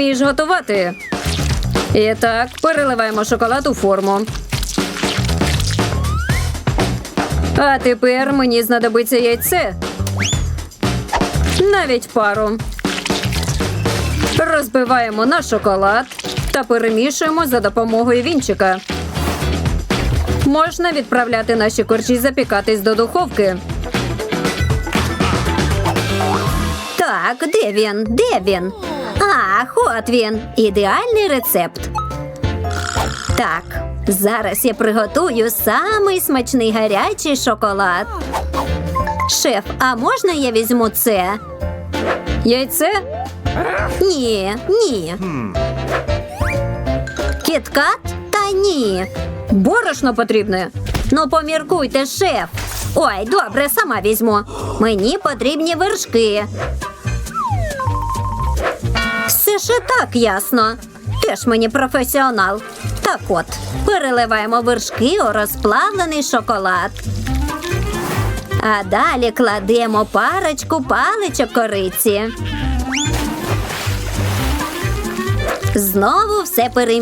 вмієш готувати. І так, переливаємо шоколад у форму. А тепер мені знадобиться яйце. Навіть пару. Розбиваємо на шоколад та перемішуємо за допомогою вінчика. Можна відправляти наші корчі запікатись до духовки. Так, де він? Де він? Ах, от він. Ідеальний рецепт. Так, зараз я приготую самий смачний гарячий шоколад. Шеф, а можна я візьму це? Яйце? Ні, ні. Кіткат? Та ні. Борошно потрібне. Ну, поміркуйте, шеф. Ой, добре, сама візьму. Мені потрібні вершки. Ж так ясно. Теж мені професіонал. Так от, переливаємо вершки у розплавлений шоколад. А далі кладемо парочку паличок кориці. Знову все перемішуємо.